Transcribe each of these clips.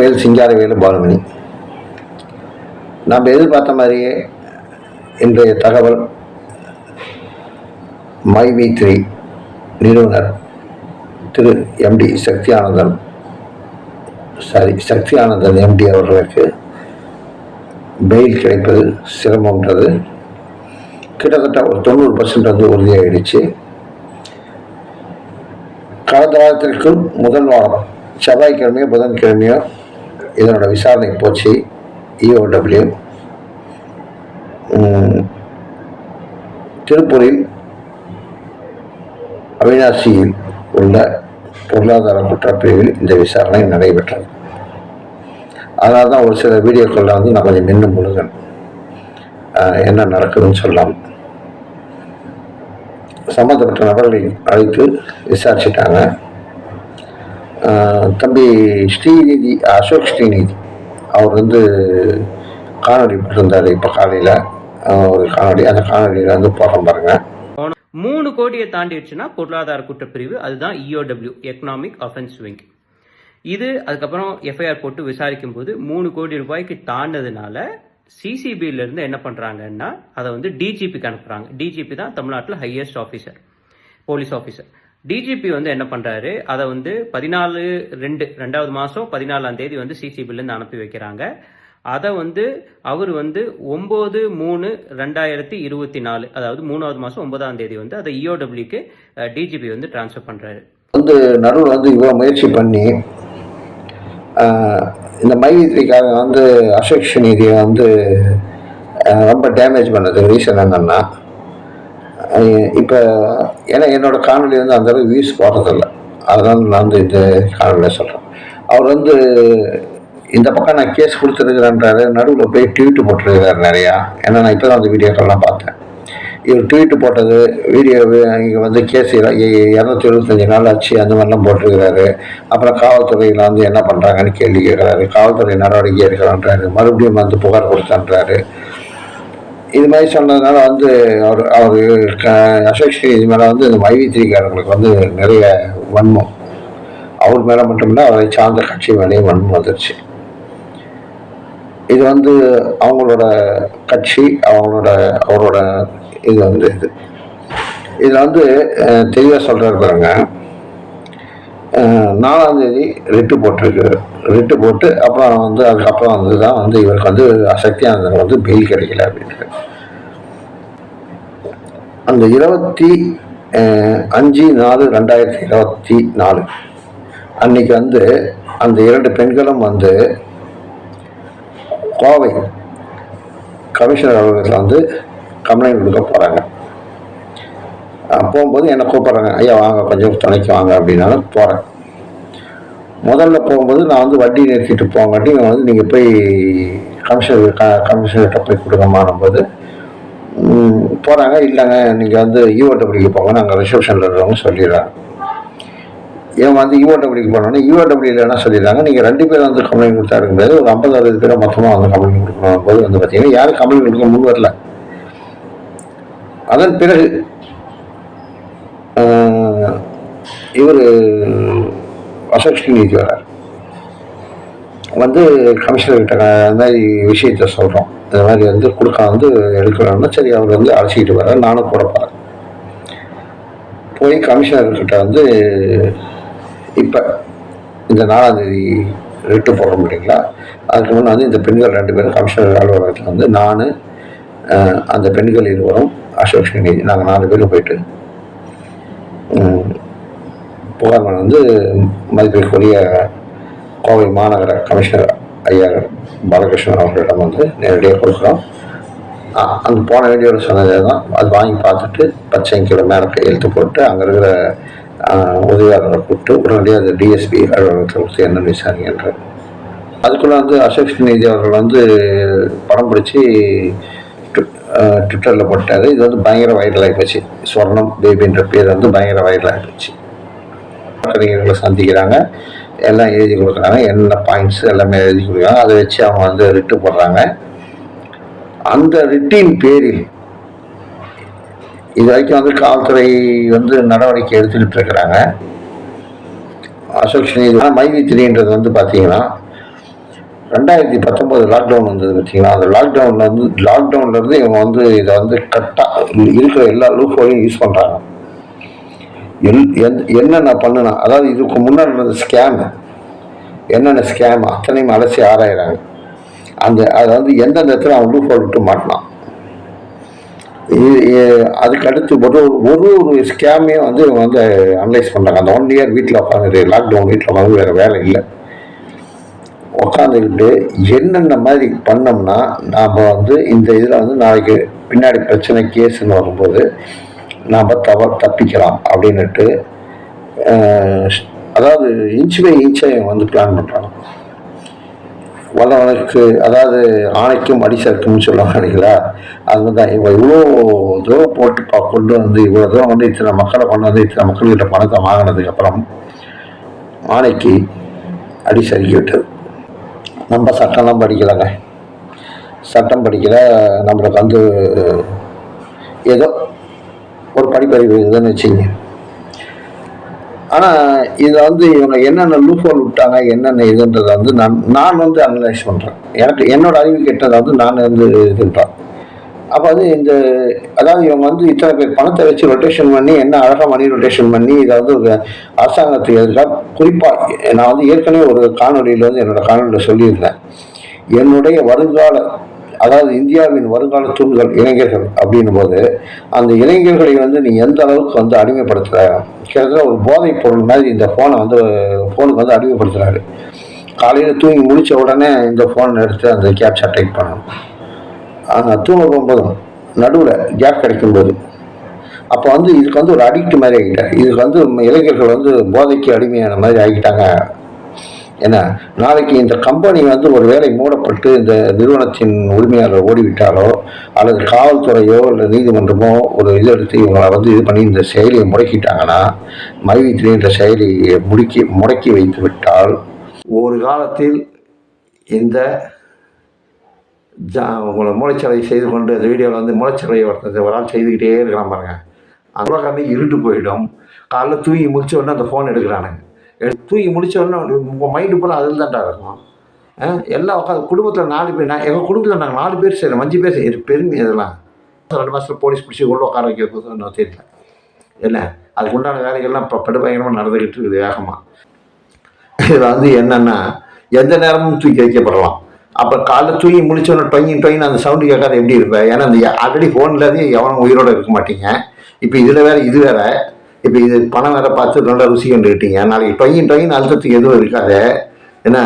பெயர் சிங்காரவேலு பாலுமணி. நாம் எதிர்பார்த்த மாதிரியே இன்றைய தகவல் மை வி த்ரீ நிறுவனர் திரு MD Sakthi Anandan sorry Sakthi Anandan MD அவர்களுக்கு பெயில் கிடைப்பது சிரமம்ன்றது. கிட்டத்தட்ட ஒரு தொண்ணூறு பர்சன்ட் வந்து உறுதியாகிடுச்சு கடந்த வாரத்திற்கும் முதல் வாரம் செவ்வாய்க்கிழமையோ புதன்கிழமையோ இதனோட விசாரணை போச்சு இஓடபிள்யூ திருப்பூரில் அவினாசியில் உள்ள பொருளாதார குற்றப்பிரிவில் இந்த விசாரணை நடைபெற்றது. அதனால தான் ஒரு சில வீடியோக்களில் வந்து நான் கொஞ்சம் நின்று முழுகன் என்ன நடக்குதுன்னு சொல்லலாம். சம்மந்தப்பட்ட நபர்களை அழைத்து விசாரிச்சிட்டாங்க. தம்பி ஸ்ரீநிதி அசோக் ஸ்ரீநிதி. அவர் வந்து காணொலி போட்டிருந்தார் இப்போ காலையில். ஒரு காணொலி அந்த காணொலியில் வந்து போகிறோம் பாருங்க. மூணு கோடியை தாண்டிடுச்சுன்னா பொருளாதார குற்றப்பிரிவு அதுதான் இஓடபிள்யூ எக்கனாமிக் அஃபென்ஸ் விங் இது அதுக்கப்புறம் எஃப்ஐஆர் போட்டு விசாரிக்கும் போது மூணு கோடி ரூபாய்க்கு தாண்டதுனால சிசிபியிலேருந்து இருந்து என்ன பண்றாங்கன்னா அதை வந்து டிஜிபிக்கு அனுப்புகிறாங்க டிஜிபி தான் தமிழ்நாட்டில் highest officer police officer DGP வந்து என்ன பண்றாரு? அதை வந்து பதினாலு ரெண்டு ரெண்டாவது மாசம் பதினாலாம் தேதி வந்து சிசிபிலேருந்து அனுப்பி வைக்கிறாங்க. அதை வந்து அவர் வந்து ஒம்பது மூணு ரெண்டாயிரத்தி இருபத்தி நாலு அதாவது மூணாவது மாசம் ஒன்பதாம் தேதி வந்து அதை இஓடபிள்யூக்கு டிஜிபி வந்து டிரான்ஸ்ஃபர் பண்றாரு. வந்து நடுவில் வந்து இவ்வளோ முயற்சி பண்ணி இந்த மைவித்ரிக்காக வந்து அசோக் ஸ்ரீநிதியை வந்து ரொம்ப டேமேஜ் பண்ணதுக்கு ரீசன் என்னன்னா இப்போ ஏன்னா என்னோடய காணொலி வந்து அந்தளவுக்கு வியூஸ் போடுறதில்ல. அதனால் நான் வந்து இந்த காணொலியில் சொல்கிறேன் அவர் வந்து இந்த பக்கம் நான் கேஸ் கொடுத்துருக்குறேன்றாரு நடுவில் போய் ட்வீட்டு போட்டிருக்கிறார் நிறையா. ஏன்னா நான் இப்போ தான் அந்த வீடியோக்கள்லாம் பார்த்தேன். இவர் ட்வீட்டு போட்டது வீடியோ இங்கே வந்து கேஸ் இரநூத்தி எழுபத்தஞ்சி நாள் ஆச்சு அந்த மாதிரிலாம் போட்டிருக்கிறாரு. அப்புறம் காவல்துறையில் வந்து என்ன பண்ணுறாங்கன்னு கேள்வி கேட்குறாரு. காவல்துறை நடவடிக்கை எடுக்கிறான்றாரு மறுபடியும் வந்து புகார் கொடுத்தான்றாரு. இது மாதிரி சொன்னதுனால வந்து அவர் அவர் அசோக் இது மேலே வந்து இந்த வைவித்திரிகாரங்களுக்கு வந்து நிறைய வன்மம். அவர் மேலே மட்டுமில்ல அவரை சார்ந்த கட்சி மேலேயும் வன்மம் வந்துருச்சு. இது வந்து அவங்களோட கட்சி அவங்களோட அவரோட இது வந்து இது. இதில் வந்து தெளிவாக சொல்கிறாரு பாருங்க. அஹ், நாலாம் தேதி ரிட்டு போட்டிருக்கு. ரிட்டு போட்டு அப்புறம் வந்து அதுக்கப்புறம் வந்து தான் வந்து இவருக்கு வந்து சக்தியானந்தன் வந்து பெயில் கிடைக்கல அப்படின்ட்டு அந்த இருபத்தி அஞ்சு நாலு ரெண்டாயிரத்தி இருபத்தி நாலு அன்னைக்கு வந்து அந்த இரண்டு பெண்களும் வந்து கோவை கமிஷனர் அலுவலகத்தில் வந்து கம்ப்ளைண்ட் கொடுக்க போகிறாங்க போகும்போது என்னை கூப்பிட்றாங்க ஐயா வாங்க கொஞ்சம் துணைக்கு வாங்க அப்படின்னாலும் போகிறேன் முதல்ல போகும்போது நான் வந்து வட்டி நிறுத்திட்டு போங்காட்டி இவன் வந்து நீங்கள் போய் கமிஷனர் க கமிஷனர்கிட்ட போய் கொடுங்கம்மானும் போது போகிறாங்க இல்லைங்க நீங்கள் வந்து ஈஓடபிள்யூக்கு போங்க. நாங்கள் ரிசப்ஷனில் இருக்கிறவங்க சொல்லிடுறாங்க. இவன் வந்து ஈஓடபிள்யூக்கு போனோன்னே ஈஓடபிள்யூல என்ன சொல்லிடுறாங்க? நீங்கள் ரெண்டு பேரும் வந்து கம்ப்ளைண்ட் கொடுத்தாருங்க முடியாது. ஒரு ஐம்பது அறுபது பேரை மொத்தமாக வந்து கம்ப்ளைண்ட் கொடுக்கணும். போது வந்து பார்த்தீங்கன்னா யாரும் கம்ப்ளைண்ட் கொடுக்க முன் வரல. அதன் பிறகு இவர் அசோசியேஷன் நீதி வரார். வந்து கமிஷனர்கிட்ட இந்த மாதிரி விஷயத்த சொல்கிறோம் இந்த மாதிரி வந்து கொடுக்க வந்து எடுக்கணும்னா சரி அவர் வந்து அழைச்சிக்கிட்டு வர்றார் நானும் கூட போகிறேன் போய் கமிஷனர்கிட்ட வந்து இப்போ இந்த நாலாந்தேதி ரிட்டு போடுறோம் இல்லைங்களா? அதுக்கு முன்னே வந்து இந்த பெண்கள் ரெண்டு பேரும் கமிஷனர் அலுவலகத்தில் வந்து நான் அந்த பெண்கள் இருவரும் அசோக் நாங்கள் நாலு பேரும் போயிட்டு புகார்மன் வந்து மதிப்பிற்குரிய கோவை மாநகர கமிஷனர் ஐயா பாலகிருஷ்ணன் அவர்களிடம் வந்து நேரடியாக கொடுக்குறோம். அந்த போன வீடியோவில் சொன்னதே தான் அது வாங்கி பார்த்துட்டு பச்சை கிலோ மேலே கையெழுத்து போட்டு அங்கே இருக்கிற உதவியாளர்களை உதவியாளரை கூப்பிட்டு உடனடியாக அந்த டிஎஸ்பி அலுவலகத்தில் கொடுத்து என்ன விசாரிங்கன்ற அதுக்குள்ளே வந்து அசோக் நீதி அவர்கள் வந்து படம் பிடிச்சி ட்விட்டரில் போட்டார். இது வந்து பயங்கர வைரல் ஆகி போச்சு ஸ்வர்ணம் பேபின்ற பேர் வந்து பயங்கர வைரல் ஆகி போச்சு சந்திக்கிறாங்க. எல்லாம் எழுதி கொடுக்குறாங்க. என்ன பாயிண்ட்ஸ் எல்லாமே எழுதி கொடுக்குறாங்க. அதை வச்சு அவங்க வந்து ரிட்டு போடுறாங்க. அந்த ரிட்டின் பேரில் இது வரைக்கும் வந்து காவல்துறை வந்து நடவடிக்கை எடுத்துக்கிட்டு இருக்கிறாங்க. அசோக் ஸ்ரீநிதி மைவி த்ரீன்றது வந்து பார்த்தீங்கன்னா ரெண்டாயிரத்தி பத்தொம்போது லாக்டவுன் வந்தது பார்த்தீங்கன்னா அந்த லாக்டவுனில் வந்து லாக்டவுன்லேருந்து இவங்க வந்து இதை வந்து கரெக்டாக இருக்கிற எல்லா லூஃபோலையும் யூஸ் பண்ணுறாங்க எல் எந் என்னென்ன பண்ணுனா அதாவது இதுக்கு முன்னாடி இருந்த ஸ்கேம் என்னென்ன ஸ்கேம் அத்தனையும் அலசி ஆராயிறாங்க. அந்த அதை வந்து எந்தெந்த இடத்துல அவன் லூஃபோல் விட்டு மாட்டினான். இது- அதுக்கு அடுத்து ஒரு ஒரு ஒரு ஸ்கேமையும் வந்து இவங்க வந்து அனலைஸ் பண்ணுறாங்க அந்த ஒன் இயர் வீட்டில் உட்காந்து லாக்டவுன் வீட்டில் உட்காந்து வேறு வேலை இல்லை. உட்காந்துக்கிட்டு என்னென்ன மாதிரி பண்ணோம்னா நாம் வந்து இந்த இதில் வந்து நாளைக்கு பின்னாடி பிரச்சனை கேஸ்ன்னு வரும்போது நாம் தவ தப்பிக்கலாம் அப்படின்னுட்டு அதாவது இன்ச் பை இன்ச்சை வந்து பிளான் பண்ணுறாங்க வல்லவனுக்கு அதாவது ஆணைக்கும் அடி சறுக்கும்னு சொல்லுவாங்க இல்லைங்களா? அது தான் இவங்க இவ்வளோ தூரம் போட்டு பா- கொண்டு வந்து இவ்வளோ தூரம் வந்து இத்தனை மக்களை கொண்டு வந்து இத்தனை மக்கள்கிட்ட பணத்தை வாங்கினதுக்கு அப்புறம் ஆணைக்கு அடி சறுக்கி விட்டது. நம்ம சட்டம்லாம் படிக்கலைங்க. சட்டம் படிக்கல. நம்மளுக்கு வந்து ஏதோ ஒரு படிப்பறிவு இதுன்னு வச்சுங்க ஆனால் இதில் வந்து இவங்க என்னென்ன லூஃபோல் விட்டாங்க என்னென்ன இதுன்றதை வந்து நான் நான் வந்து அனலைஸ் பண்ணுறேன் எனக்கு என்னோட அறிவு கெட்டதை வந்து நான் வந்து இதுன்றேன் அப்போ வந்து இந்த அதாவது இவங்க வந்து இத்தனை பேர் பணத்தை வச்சு ரொட்டேஷன் பண்ணி என்ன அழகாக மணி ரொட்டேஷன் பண்ணி இதை வந்து ஒரு அரசாங்கத்துக்கு எதிராக குறிப்பாக நான் வந்து ஏற்கனவே ஒரு காணொலியில் வந்து என்னோட காணொலியில் சொல்லியிருந்தேன். என்னுடைய வருங்கால அதாவது இந்தியாவின் வருங்கால தூண்கள் இளைஞர்கள் அப்படின்னும் போது அந்த இளைஞர்களை வந்து நீ எந்த அளவுக்கு வந்து அடிமைப்படுத்துகிற கிட்டத்தட்ட ஒரு போதைப் பொருள் மாதிரி இந்த ஃபோனை வந்து ஃபோனுக்கு வந்து அடிமைப்படுத்துகிறாரு காலையில் தூங்கி முடித்த உடனே இந்த ஃபோன் எடுத்து அந்த கேப்சா டைப் பண்ணணும். ஆனால் தூங்க போகும்போதும் நடுவில் கேப் கிடைக்கும்போது அப்போ வந்து இதுக்கு வந்து ஒரு அடிக்ட் மாதிரி ஆகிட்டார். இதுக்கு வந்து இளைஞர்கள் வந்து போதைக்கு அடிமையான மாதிரி ஆகிட்டாங்க. ஏன்னா நாளைக்கு இந்த கம்பெனி வந்து ஒரு வேலை மூடப்பட்டு இந்த நிறுவனத்தின் உரிமையாளர் ஓடிவிட்டாலோ அல்லது காவல்துறையோ இல்லை நீதிமன்றமோ ஒரு இது எடுத்து இவங்களை வந்து இது பண்ணி இந்த செயலியை முடக்கிட்டாங்கன்னா மைவித்ரி என்ற செயலியை முடுக்கி முடக்கி வைத்து விட்டால் ஒரு காலத்தில் இந்த ஜா உங்களை மூளைச்சலை செய்து கொண்டு அந்த வீடியோவில் வந்து மூளைச்சலையை ஒருத்தர் ஒரு ஆள் செய்துக்கிட்டே இருக்கலாம் பாருங்க. அந்த உலகமே இருண்டு போயிடும். காலைல தூங்கி முடிச்ச உடனே அந்த ஃபோன் எடுக்கிறானுங்க. தூங்கி தூக்கி உடனே உங்கள் மைண்டு போல அதில் தான்டா இருக்கும். ஆ, எல்லாம் உட்காந்து குடும்பத்தில் நாலு பேர் நான் எங்கள் குடும்பத்தில் நாங்கள் நாலு பேர் செய்கிறோம் அஞ்சு பேர் செய்யறோம் பெருமை இதெல்லாம். ரெண்டு மாதத்தில் போலீஸ் பிடிச்சி உள்ள உட்கார வைக்கிறது நான் தெரியல. என்ன? அதுக்கு உண்டான வேலைகள்லாம் இப்போ படுபயங்கரமாக நடந்துக்கிட்டு இருக்குது வேகமாக இதில் வந்து என்னென்னா எந்த நேரமும் தூக்கி வைக்கப்படலாம். அப்போ காலைல தூங்கி முடிச்சோடனே டொயின் டொயின் அந்த சவுண்டு கேட்காத எப்படி இருப்பேன் ஏன்னா அந்த ஆல்ரெடி ஃபோனில் எவனும் உயிரோட இருக்க மாட்டீங்க. இப்போ இதில் வேறு இது வேறு. இப்போ இது பணம் வேற பார்த்து நல்லா ருசி கண்டுக்கிட்டீங்க. நாளைக்கு டொயின் டொயின் அழுத்தத்துக்கு எதுவும் இருக்காது. என்ன?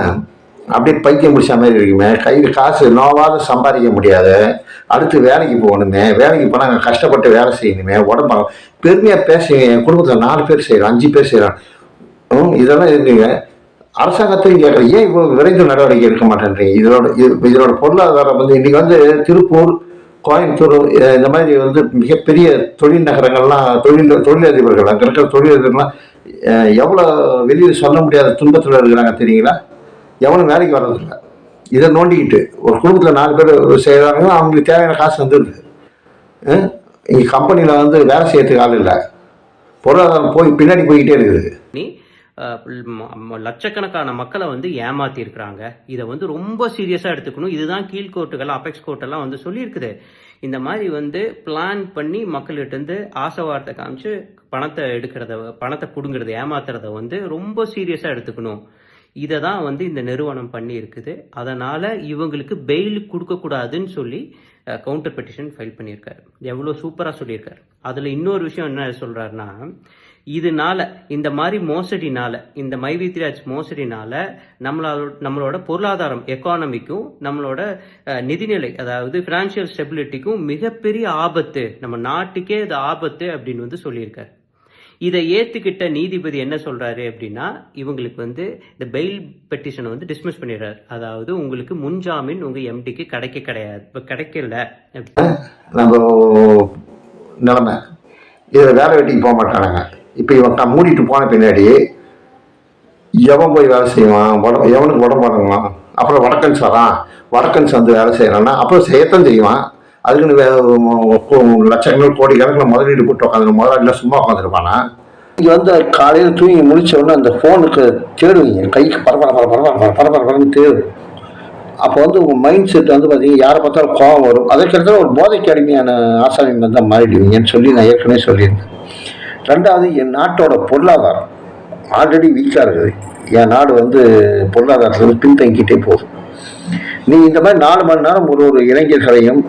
அப்படியே பைத்தியம் முடிச்ச மாதிரி இருக்குமே. கையில் காசு நோவாத சம்பாதிக்க முடியாது. அடுத்து வேலைக்கு போகணுமே. வேலைக்கு போனால் அங்கே கஷ்டப்பட்டு வேலை செய்யணுமே. உடம்பு பெருமையாக பேசுங்க. என் குடும்பத்தில் நாலு பேர் செய்கிறோம் அஞ்சு பேர் செய்கிறோம் ம், இதெல்லாம் இருக்குங்க அரசாங்கத்தையும் கேட்குறேன் ஏன் இவ்வளோ விரைந்து நடவடிக்கை எடுக்க மாட்டேன்றீங்க? இதோட இது- இதோட பொருளாதாரம் வந்து இன்றைக்கி வந்து திருப்பூர் கோயம்புத்தூர் இந்த மாதிரி வந்து மிகப்பெரிய தொழில் நகரங்கள்லாம் தொழில் தொழிலதிபர்கள் அங்கே இருக்கிற தொழிலதிபர்கள்லாம் எவ்வளோ வெளியில் சொல்ல முடியாத துன்பத்தில் இருக்கிறாங்க தெரியுங்களா? எவ்வளோ வேலைக்கு வர்றதில்லை இதை நோண்டிக்கிட்டு ஒரு குடும்பத்தில் நாலு பேர் செய்கிறாங்கன்னா அவங்களுக்கு தேவையான காசு வந்துடுது இங்கே கம்பெனியில் வந்து வேலை செய்யறதுக்கு ஆள் இல்லை. பொருளாதாரம் போய் பின்னாடி போய்கிட்டே இருக்குது. லட்சக்கணக்கான மக்களை வந்து ஏமாத்திருக்கிறாங்க. இதை வந்து ரொம்ப சீரியஸாக எடுத்துக்கணும். இதுதான் கீழ்கோர்ட்டுகள் அபெக்ஸ் கோர்ட்டெல்லாம் வந்து சொல்லியிருக்குது. இந்த மாதிரி வந்து பிளான் பண்ணி மக்கள்கிட்டருந்து ஆசை வார்த்தை காமிச்சு பணத்தை எடுக்கிறத பணத்தை புடுங்கிறத ஏமாத்துறத வந்து ரொம்ப சீரியஸாக எடுத்துக்கணும். இதை தான் வந்து இந்த நிறுவனம் பண்ணியிருக்குது. அதனால் இவங்களுக்கு பெயில் கொடுக்கக்கூடாதுன்னு சொல்லி கவுண்டர் பெட்டிஷன் ஃபைல் பண்ணியிருக்காரு. எவ்வளோ சூப்பராக சொல்லியிருக்காரு. அதில் இன்னொரு விஷயம் என்ன சொல்கிறாருன்னா இதனால இந்த மாதிரி மோசடினால இந்த மைவித்ராஜ் மோசடினால நம்மளோட நம்மளோட பொருளாதாரம் எக்கானமிக்கும் நம்மளோட நிதிநிலை அதாவது ஃபினான்ஷியல் ஸ்டெபிலிட்டிக்கும் மிகப்பெரிய ஆபத்து. நம்ம நாட்டுக்கே இது ஆபத்து அப்படின்னு வந்து சொல்லியிருக்காரு. இதை ஏத்துக்கிட்ட நீதிபதி என்ன சொல்றாரு அப்படின்னா இவங்களுக்கு வந்து இந்த பெயில் பெட்டிஷனை வந்து டிஸ்மிஸ் பண்ணிடுறாரு. அதாவது உங்களுக்கு முன்ஜாமீன் உங்க எம்டிக்கு கிடைக்க கிடையாது. இப்ப கிடைக்கல. நம்ம நிலைமை. இதில் வேலை வெட்டிக்கு போக மாட்டானுங்க. இப்போ இவன் நான் மூடிட்டு போன பின்னாடி எவன் போய் வேலை செய்வான்? உட எவனுக்கு உடம்பு வழங்குவான் அப்புறம் வடக்கன்ஸ் வரான் வடக்கன்ஸ் வந்து வேலை செய்கிறான்னா அப்புறம் செய்யத்தான் செய்வான். அதுக்குன்னு வே- லட்சங்கள் கோடி கணக்கில் முதலீடு போட்டு உட்காந்து முதலாளியில் சும்மா உட்காந்துருப்பானா இங்கே வந்து காலையில் தூங்கி முடிச்ச உடனே அந்த ஃபோனுக்கு தேடுவீங்க. கைக்கு பரபர பரபர பரபர பரபர பரன்னு தேடு. அப்போ வந்து உங்கள் மைண்ட் செட் வந்து பார்த்தீங்கன்னா யாரை பார்த்தாலும் கோபம் வரும். அதற்கடுத்த ஒரு போதைக்கு அடிமையான ஆசாமி தான் மாறிடுவீங்கன்னு சொல்லி நான் ஏற்கனவே சொல்லியிருந்தேன். ரெண்டாவது என் நாட்டோட பொருளாதாரம். ஆல்ரெடி வீக்காக இருக்குது. என் நாடு வந்து பொருளாதாரத்தில் வந்து பின்தங்கிட்டே போகுது. நீ இந்த மாதிரி நாலு மணி நேரம் ஒரு ஒரு இளைஞர்களையும்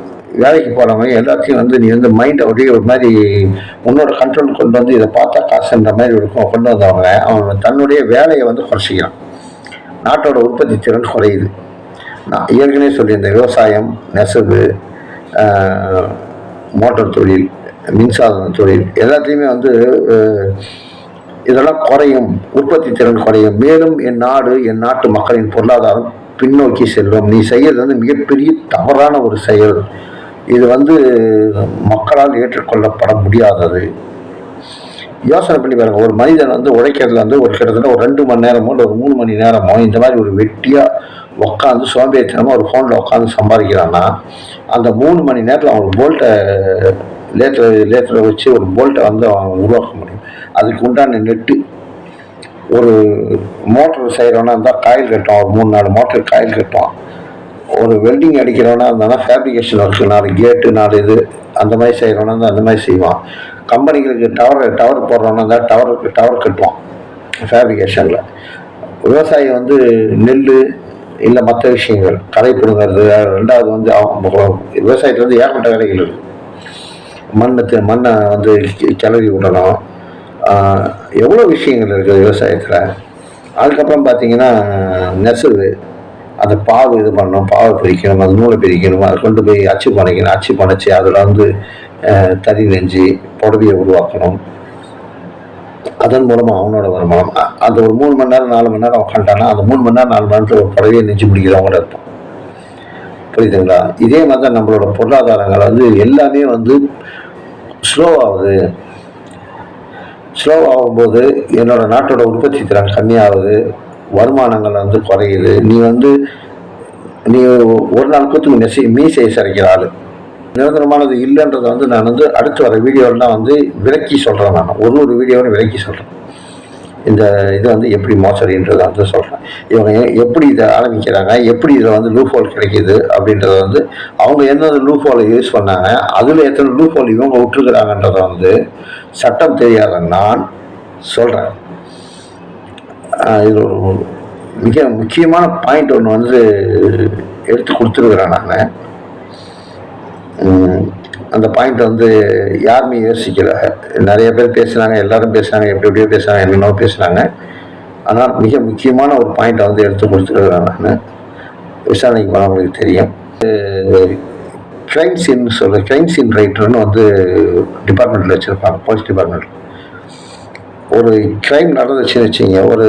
வேலைக்கு போகிறவங்க எல்லாத்தையும் வந்து நீ வந்து மைண்டை அப்படியே ஒரு மாதிரி உன்னோட கண்ட்ரோல் கொண்டு வந்து இதை பார்த்தா காசுன்ற மாதிரி இருக்கும் கொண்டு வந்தவங்க அவன் தன்னுடைய வேலையை வந்து குறைச்சிக்கிறான். நாட்டோட உற்பத்தி திறன் குறையுது. நான் ஏற்கனவே சொல்லியிருந்தேன் விவசாயம் நெசவு மோட்டார் தொழில் மின்சாதன தொழில். எல்லாத்தையுமே வந்து இதெல்லாம் குறையும். உற்பத்தி திறன் குறையும். மேலும் என் நாடு என் நாட்டு மக்களின் பொருளாதாரம் பின்னோக்கி செல்லும். நீ செய்யறது வந்து மிகப்பெரிய தவறான ஒரு செயல். இது வந்து மக்களால் ஏற்றுக்கொள்ளப்பட முடியாதது. யோசனை பண்ணி பாருங்க. ஒரு மனிதன் வந்து உழைக்கிறதுல வந்து ஒரு கிட்டத்தட்ட ஒரு ரெண்டு மணி நேரமோ இல்லை ஒரு மூணு மணி நேரமோ இந்த மாதிரி ஒரு வெட்டியாக உட்காந்து சோம்பேறித்தனமாக ஒரு ஃபோனில் உட்காந்து சம்பாதிக்கிறான்னா அந்த மூணு மணி நேரத்தில் அவங்களுக்கு போல்ட்டை லேட்டர் லேட்டரை வச்சு ஒரு போல்ட்டை வந்து அவன் உருவாக்க முடியும். அதுக்கு உண்டான நெட்டு. ஒரு மோட்டர் செய்கிறவனா இருந்தால் காயில் கட்டுவான் ஒரு மூணு நாலு மோட்டர் காயில் கட்டுவான் ஒரு வெல்டிங் அடிக்கிறவனா இருந்தானா ஃபேப்ரிகேஷன் இருக்குது நாலு கேட்டு நாலு இது அந்த மாதிரி செய்கிறவனா இருந்தால் அந்த மாதிரி செய்வான். கம்பெனிகளுக்கு டவர் டவர் போடுறவனா இருந்தால் டவருக்கு டவர் கட்டுவான் ஃபேப்ரிகேஷனில் விவசாயி வந்து நெல் இல்லை மற்ற விஷயங்கள் களை பிடுங்கிறது ரெண்டாவது வந்து விவசாயத்தில் வந்து ஏகப்பட்ட வேலைகள் இருக்குது மண்ணை மண்ணை வந்து கிளறி விடணும். எவ்வளோ விஷயங்கள் இருக்குது விவசாயத்தில்? அதுக்கப்புறம் பார்த்தீங்கன்னா நெசவு. அந்த பாவு இது பண்ணணும் பாவை பிரிக்கணும் அது நூலை பிரிக்கணும் அதை கொண்டு போய் அச்சு பணைக்கணும் அச்சு பணைச்சு அதில் வந்து தறி நெஞ்சு புடவையை உருவாக்கணும். அதன் மூலமாக அவனோட வருமானம். அந்த ஒரு மூணு மணி நேரம் நாலு மணி நேரம் உட்காந்துட்டானா அந்த மூணு மணி நேரம் நாலு மணி நேரத்தில் ஒரு புடவையை நெஞ்சு பிடிக்கிறவங்களோட இருப்பான் புரியுதுங்களா? இதே மாதிரி தான் நம்மளோட பொருளாதாரங்கள் வந்து எல்லாமே வந்து ஸ்லோ ஆகுது ஸ்லோ ஆகும்போது என்னோடய நாட்டோட உற்பத்தி திறன் கம்மியாகுது வருமானங்கள் வந்து குறையுது. நீ வந்து நீ ஒரு நாள் கூத்துக்கு நெசி மீசையை சரிக்கிற ஆள். நிரந்தரமானது இல்லைன்றதை வந்து நான் வந்து அடுத்து வர வீடியோலாம் வந்து விளக்கி சொல்கிறேன் நான். ஒரு ஒரு வீடியோவில் விளக்கி சொல்கிறேன் இந்த இதை வந்து எப்படி மோசடின்றதை வந்து சொல்கிறேன் இவங்க எப்படி இதை ஆரம்பிக்கிறாங்க எப்படி இதில் வந்து லூஃபோல் கிடைக்கிது அப்படின்றத வந்து அவங்க எந்தெந்த லூப் யூஸ் பண்ணாங்க அதில் எத்தனை லூஃபோல் இவங்க விட்டுருக்குறாங்கன்றத வந்து சட்டம் தெரியாத நான் சொல்கிறேன் இது ஒரு மிக முக்கியமான பாயிண்ட் ஒன்று வந்து எடுத்து கொடுத்துருக்குறேன் நான். அந்த பாயிண்ட் வந்து யாருமே யோசிக்கல. நிறைய பேர் பேசுனாங்க எல்லாரும் பேசுனாங்க எப்படி எப்படியோ பேசுனாங்க என்னென்னோ பேசுனாங்க. ஆனால் மிக முக்கியமான ஒரு பாயிண்ட்டை வந்து எடுத்து கொடுத்துருக்குறேன் நான் விசாரணைக்கு போனவங்களுக்கு தெரியும். கிரைம் சீன் சொல்ல கிரைம் சீன் ரைட்டர்னு வந்து டிபார்ட்மெண்ட்டில் வச்சுருப்பாங்க போலீஸ் டிபார்ட்மெண்ட் ஒரு கிரைம் நடந்துச்சுன்னு வச்சுங்க ஒரு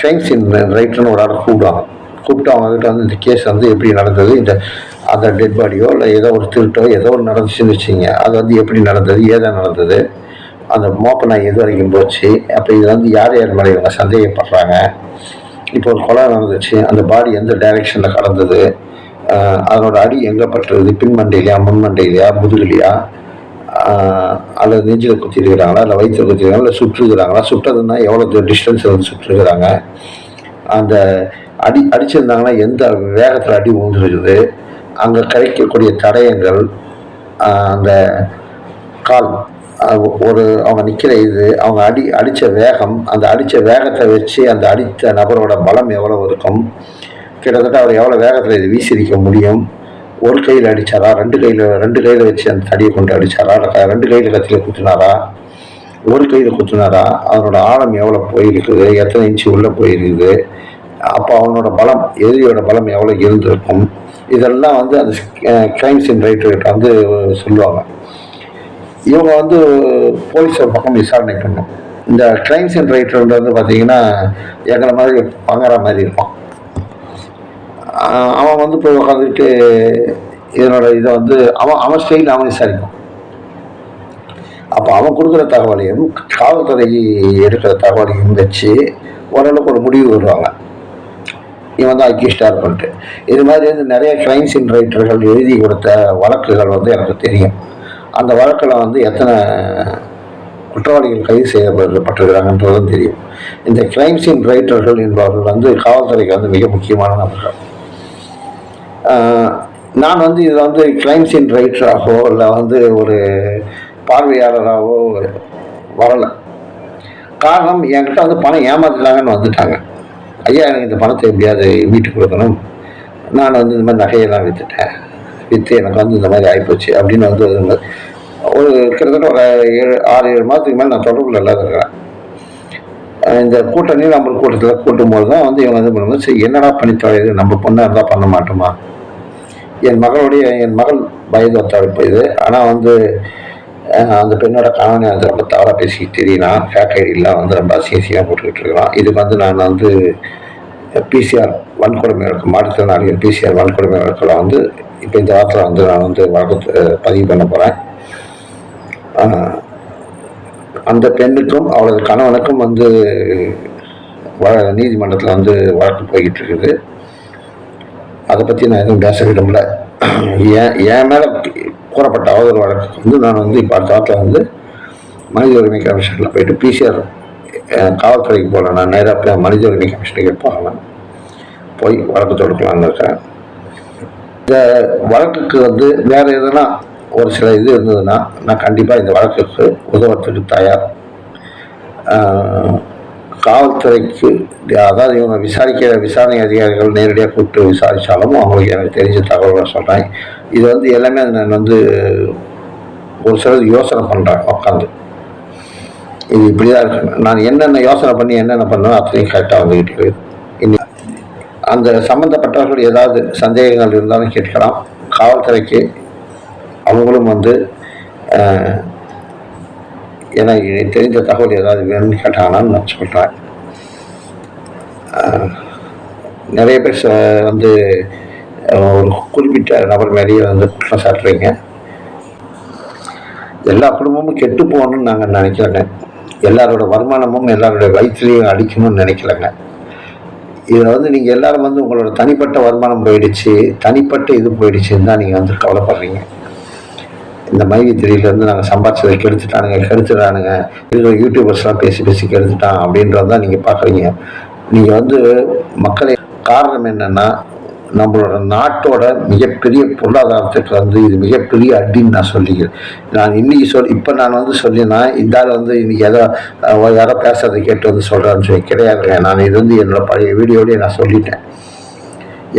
கிரைம் சீன் ரைட்டர்னு ஒரு ஆளை கூப்பிடுவாங்க. கூப்பிட்டு அவங்ககிட்ட வந்து இந்த கேஸ் வந்து எப்படி நடந்தது இந்த அந்த டெட் பாடியோ இல்லை ஏதோ ஒரு திருட்டோ ஏதோ ஒரு நடந்துச்சுன்னு வச்சுங்க அது வந்து எப்படி நடந்தது ஏதா நடந்தது அந்த மோப்ப நாய் எது வரைக்கும் போச்சு அப்போ இது வந்து யார் யார் மேலே இவங்க சந்தேகப்படுறாங்க இப்போ ஒரு கொலை நடந்துச்சு அந்த பாடி எந்த டைரெக்ஷனில் கடந்தது அதனோட அடி எங்கே பட்டுறது பின்மண்டையிலையா முன்மண்டையிலையா முதுகலையா அல்லது நெஞ்சில் குத்திருக்கிறாங்களா இல்லை வயிற்றில் குத்திருக்காங்களா இல்லை சுற்றுகிறாங்களா சுட்டதுன்னா எவ்வளோ டிஸ்டன்ஸில் வந்து சுற்றுக்கிறாங்க அந்த அடி அடிச்சிருந்தாங்கன்னா எந்த வேகத்தில் அடி விழுந்துருக்குது அங்கே கிடைக்கக்கூடிய தடயங்கள் அந்த கால் ஒரு அவங்க நிற்கிற இது அவங்க அடி அடித்த வேகம் அந்த அடித்த வேகத்தை வச்சு அந்த அடித்த நபரோட பலம் எவ்வளோ இருக்கும் கிட்டத்தட்ட அவர் எவ்வளோ வேகத்தில் இது வீசிரிக்க முடியும் ஒரு கையில் அடித்தாரா ரெண்டு கையில் ரெண்டு கையில் வச்சு அந்த தடியை கொண்டு அடித்தாரா ரெண்டு கையில் கத்தியில் குத்துனாரா ஒரு கையில் குத்துனாரா அவனோட ஆழம் எவ்வளோ போயிருக்குது எத்தனை இன்ச்சு உள்ளே போயிருக்குது அப்போ அவனோட பலம் எதிரியோட பலம் எவ்வளோ இருந்திருக்கும் இதெல்லாம் வந்து அந்த கிரைம் சீன் ரைட்டர்கிட்ட வந்து சொல்லுவாங்க. இவங்க வந்து போலீஸ் ஒரு பக்கம் விசாரணை பண்ணும். இந்த கிரைம் சீன் ரைட்டர் வந்து பார்த்தீங்கன்னா எங்களை மாதிரி பங்குற மாதிரி இருப்பான். அவன் வந்து போய் உட்காந்துட்டு இதனோட இதை வந்து அவன் அவன் ஸ்டைல் அவன் விசாரிப்பான். அப்போ அவன் கொடுக்குற தகவலையும் காவல்துறை எடுக்கிற தகவலையும் வச்சு ஓரளவுக்கு ஒரு முடிவு வருவாங்க. இவன் தான் அக்யூஸ்டாக இருப்பான்ட்டு இது மாதிரி வந்து நிறைய கிரைம் சீன் ரைட்டர்கள் எழுதி கொடுத்த வழக்குகள் வந்து எனக்கு தெரியும். அந்த வழக்கில் வந்து எத்தனை குற்றவாளிகள் கைது செய்யப்பட்டிருக்கிறாங்கன்றதும் தெரியும். இந்த கிரைம் சீன் ரைட்டர்கள் என்பவர்கள் வந்து காவல்துறைக்கு வந்து மிக முக்கியமான நபர்கள். நான் வந்து இதில் வந்து கிரைம் சீன் ரைட்டராகவோ இல்லை வந்து ஒரு பார்வையாளராகவோ வரலை. காரணம் என்கிட்ட வந்து பணம் ஏமாத்துறாங்கன்னு வந்துட்டாங்க. ஐயா எனக்கு இந்த பணத்தை எப்படியாவது மீட்டு கொடுக்கணும். நான் வந்து இந்த மாதிரி நகையெல்லாம் விற்றுட்டேன் விற்று எனக்கு வந்து இந்த மாதிரி ஆகிப்போச்சு அப்படின்னு வந்து ஒரு ஒரு கிட்டத்தட்ட ஒரு ஏழு ஆறு ஏழு மாதத்துக்கு மேலே நான் தொடர்பில் இல்லாத இருக்கிறேன். இந்த கூட்டம் நம்ம கூட்டத்தில் கூட்டும்போது தான் வந்து இவங்க வந்து பண்ணும்போது சரி என்னடா பண்ணி தொலைது நம்ம பொண்ணாக இருந்தால் பண்ண மாட்டோமா? என் மகளுடைய என் மகள் வயது ஒத்தாழ்ப்பு இது. ஆனால் வந்து அந்த பெண்ணோட கணவனை வந்து ரொம்ப தவறாக பேசிக்கிட்டு தெரியலாம் ஃபேக் ஐடியெலாம் வந்து ரொம்ப அசியசியாக போட்டுக்கிட்டு இருக்கிறான் இதுக்கு வந்து நான் வந்து பிசிஆர் வன்கொடுமை வழக்கு மாற்றுத்திறனாளிகள் பிசிஆர் வன்கொடுமை வழக்கில் வந்து இப்போ இந்த வாரத்தில் வந்து நான் வந்து வழக்கு பதிவு பண்ண போகிறேன் அந்த பெண்ணுக்கும் அவளது கணவனுக்கும் வந்து நீதிமன்றத்தில் வந்து வழக்கு போய்கிட்டு இருக்குது. அதை பற்றி நான் எதுவும் பேச விரும்பல. ஏன் என் மேலே கூறப்பட்ட அவதூறு வழக்கு வந்து நான் வந்து இப்போ அடுத்த வாரத்தில் வந்து மனித உரிமை கமிஷனில் போயிட்டு பிசிஆர் காவல்துறைக்கு போகல நான் நேராக மனித உரிமை கமிஷனுக்கு போகலாம். போய் வழக்கு தொடுக்கலாம்னு இருக்கேன் இந்த வழக்குக்கு வந்து வேறு எதுனா ஒரு சில இது இருந்ததுன்னா நான் கண்டிப்பாக இந்த வழக்குக்கு உதவத்துக்கு தயார். காவல்துறைக்கு அதாவது இவங்க விசாரிக்கிற விசாரணை அதிகாரிகள் நேரடியாக கூப்பிட்டு விசாரித்தாலும் அவங்களுக்கு எனக்கு தெரிஞ்ச தகவலை சொல்கிறேன் இது வந்து எல்லாமே நான் வந்து ஒரு சிலர் யோசனை பண்ணுறேன் உட்காந்து இது இப்படி தான் இருக்கு. நான் என்னென்ன யோசனை பண்ணி என்னென்ன பண்ணுவேன் அத்தனையும் கரெக்டாக வந்துக்கிட்டு இருக்குது இன்னி அந்த சம்மந்தப்பட்டவர்கள் ஏதாவது சந்தேகங்கள் இருந்தாலும் கேட்கலாம். காவல்துறைக்கு அவங்களும் வந்து எனக்கு தெரிஞ்ச தகவல் ஏதாவது வேணும்னு கேட்டாங்கன்னு நான் சொல்கிறேன் நிறைய பேர் ச- வந்து ஒரு குறிப்பிட்ட நபர் மேலேயே வந்து குற்றம் சாட்டுறீங்க. எல்லா குடும்பமும் கெட்டு போகணும்னு நாங்கள் நினைக்கலங்க. எல்லாரோட வருமானமும் எல்லாரோட வயிற்றுலையும் அடிக்கணும்னு நினைக்கலங்க. இதில் வந்து நீங்கள் எல்லோரும் வந்து உங்களோட தனிப்பட்ட வருமானம் போயிடுச்சு தனிப்பட்ட இது போயிடுச்சுன்னு தான் நீங்கள் வந்து கவலைப்படுறீங்க. இந்த மைவி திரியிலேருந்து நாங்கள் சம்பாதிச்சதை கெடுத்துட்டானுங்க கெடுத்துட்டானுங்க இருக்கிற யூடியூபர்ஸ்லாம் பேசி பேசி கெடுத்துட்டான் அப்படின்றது தான் நீங்கள் பார்க்குறீங்க. நீங்கள் வந்து மக்களை காரணம் என்னென்னா நம்மளோட நாட்டோட மிகப்பெரிய பொருளாதாரத்துக்கு வந்து இது மிகப்பெரிய அடின்னு நான் சொல்லிக்கிறேன். நான் இன்னைக்கு சொல் இப்போ நான் வந்து சொல்லினா இந்த ஆள் வந்து இன்னைக்கு ஏதோ யாரோ பேசுறதை கேட்டு வந்து சொல்கிறான்னு சொல்லி கிடையாதுங்க. நான் இது வந்து என்னோட பழைய வீடியோலேயே நான் சொல்லிட்டேன்.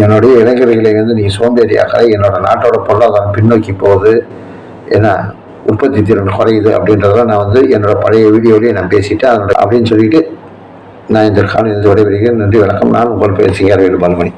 என்னுடைய இளைஞர்களை வந்து நீங்கள் சோம்பேறியாக என்னோட நாட்டோட பொருளாதாரம் பின்னோக்கி போகுது. ஏன்னா உற்பத்தி திறன் குறையுது அப்படின்றதெல்லாம் நான் வந்து என்னோட பழைய வீடியோலேயே நான் பேசிட்டு அதனோட அப்படின்னு சொல்லிட்டு நான் இந்த காலையில் விடைபெறுகிறேன். நன்றி வணக்கம். நான் உங்கள் பேர் சிங்காரவேலு பால்மணி